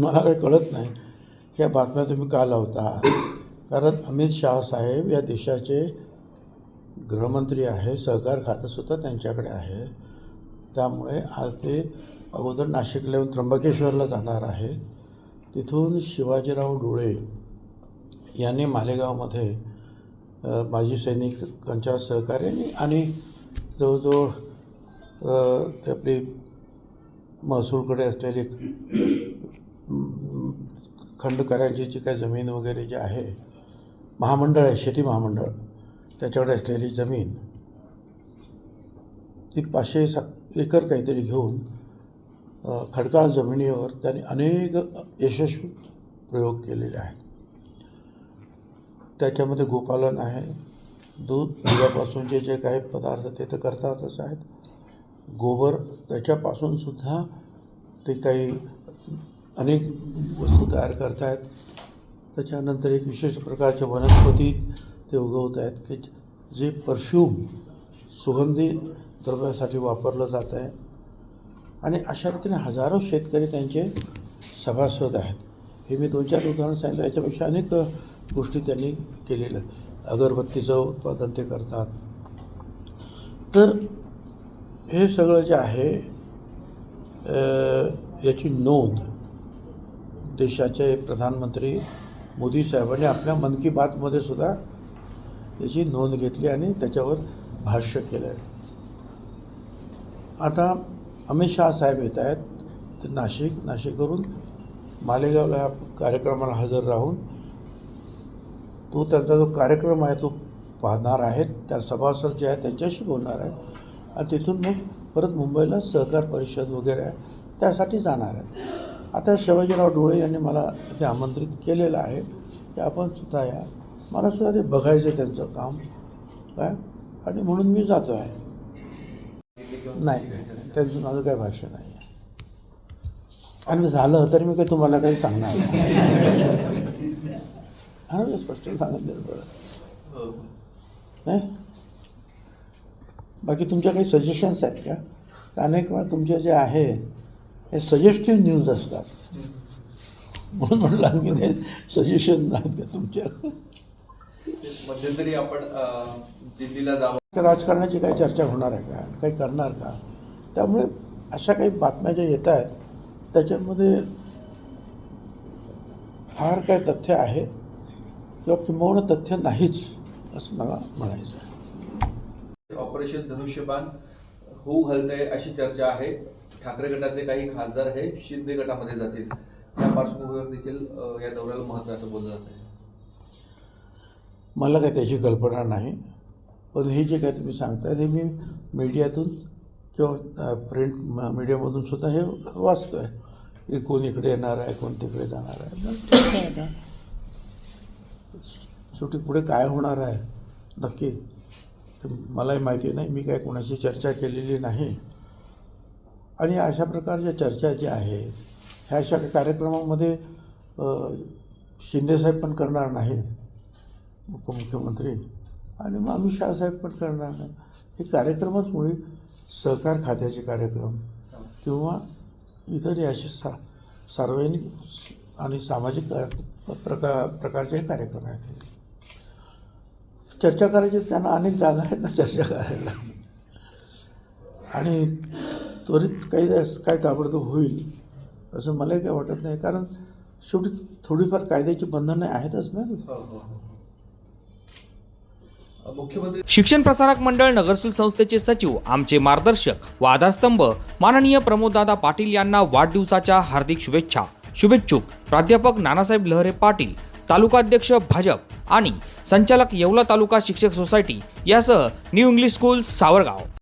मला काही कळत नाही. या बातम्या तुम्ही का लावता? कारण अमित शाह साहेब या देशाचे गृहमंत्री आहे सहकार खातंसुद्धा त्यांच्याकडे आहे त्यामुळे आज ते अगोदर नाशिकला येऊन त्र्यंबकेश्वरला जाणार आहेत. तिथून शिवाजीराव डोळे यांनी मालेगावमध्ये माजी सैनिकांच्या सहकार्याने आणि जवळजवळ ते आपली महसूलकडे असलेली खंड खंडकऱ्यांची जी काही जमीन वगैरे जी आहे महामंडळ आहे शेती महामंडळ त्याच्याकडे असलेली जमीन ती पाचशे सा एकर काहीतरी घेऊन खडकाळ जमिनीवर त्यांनी अनेक यशस्वी प्रयोग केलेले आहेत. त्याच्यामध्ये गोपालन आहे दूध दुधापासूनचे जे काही पदार्थ ते तर करतातच आहेत. गोबर त्याच्यापासून सुद्धा ते काही अनेक वस्तू तयार करत आहेत त्याच्यानंतर एक विशेष प्रकारच्या वनस्पती ते उगवत आहेत की जे परफ्यूम सुगंधी द्रव्यासाठी वापरलं जात आहे. आणि अशा रीतीने हजारो शेतकरी त्यांचे सभासद आहेत. हे मी दोन चार उदाहरणं सांगितलं. याच्यापेक्षा अनेक गोष्टी त्यांनी केलेल्या अगरबत्तीचं उत्पादन ते करतात. तर हे सगळं जे आहे याची नोंद देशाचे प्रधानमंत्री मोदी साहेबांनी आपल्या मन की बातमध्ये सुद्धा त्याची नोंद घेतली आणि त्याच्यावर भाष्य केलं आहे आता अमित शहा साहेब येत आहेत ते नाशिक नाशिकवरून मालेगावला या कार्यक्रमाला हजर राहून तो त्यांचा जो कार्यक्रम आहे तो पाहणार आहेत त्या सभासद जे आहेत त्यांच्याशी बोलणार आहे आणि तिथून मग परत मुंबईला सहकार परिषद वगैरे आहे त्यासाठी जाणार आहेत. आता शिवाजीराव डोळे यांनी मला ते आमंत्रित केलेलं आहे की आपण सुद्धा या. मला सुद्धा ते बघायचं आहे त्यांचं काम. काय? आणि म्हणून मी जातो आहे. नाही नाही त्यांचं माझं काही भाष्य नाही आहे. आणि झालं तर मी काही तुम्हाला काही सांगणार नाही. मी स्पष्ट सांगितलं बरं. नाही? बाकी तुमच्या काही सजेशन्स आहेत का? अनेक वेळा तुमचे जे आहे हे सजेस्टिव्ह न्यूज असतात. म्हणून म्हटलं की ते सजेशन नाहीत का तुमच्या. मध्यंतरी आपण दिल्लीला जावं. राजकारणाची काही चर्चा होणार आहे का? काही करणार का? त्यामुळे अशा काही बातम्या ज्या येत आहेत त्याच्यामध्ये फार काय तथ्य आहे किंवा किंबहुना तथ्य नाहीच असं मला म्हणायचं आहे. ऑपरेशन धनुष्यबाण होऊ घालतंय अशी चर्चा आहे. ठाकरे गटाचे काही खासदार हे शिंदे गटामध्ये जातील. त्या पार्श्वभूमीवर देखील या दौऱ्याला महत्त्व आहे असं बोललं जात आहे मला काही त्याची कल्पना नाही. पण हे जे काय तुम्ही सांगताय ते मी मीडियातून किंवा प्रिंट मीडियामधून सुद्धा हे वाचतो आहे की कोण इकडे येणार आहे कोण तिकडे जाणार आहे. मग ठीक आहे. आता शेवटी पुढे काय होणार आहे? नक्की तर मलाही माहिती नाही मी काय कोणाशी चर्चा केलेली नाही. आणि अशा प्रकारच्या चर्चा ज्या आहेत ह्या अशा कार्यक्रमामध्ये शिंदेसाहेब पण करणार नाही उपमुख्यमंत्री. आणि मग अमित शहासाहेब पण करणार नाही. हे कार्यक्रमच मुळे सहकार खात्याचे कार्यक्रम किंवा इतर असे सा सार्वजनिक आणि सामाजिक प्रका प्रकारचे कार्यक्रम आहेत. चर्चा करायची त्यांना अनेक जागा आहेत ना चर्चा करायला. आणि त्वरित काही काय ताबडतोब होईल असं मलाही काही वाटत नाही. कारण शेवटी थोडीफार कायद्याची बंधनं आहेतच ना हो, हो, हो. शिक्षण प्रसारक मंडळ नगरसूल संस्थेचे सचिव आमचे मार्गदर्शक व आधारस्तंभ माननीय प्रमोददादा पाटील यांना वाढदिवसाच्या हार्दिक शुभेच्छा. शुभेच्छुक प्राध्यापक नानासाहेब लहरे पाटील तालुकाध्यक्ष भाजप आणि संचालक येवला तालुका शिक्षक सोसायटी यासह न्यू इंग्लिश स्कूल सावरगाव.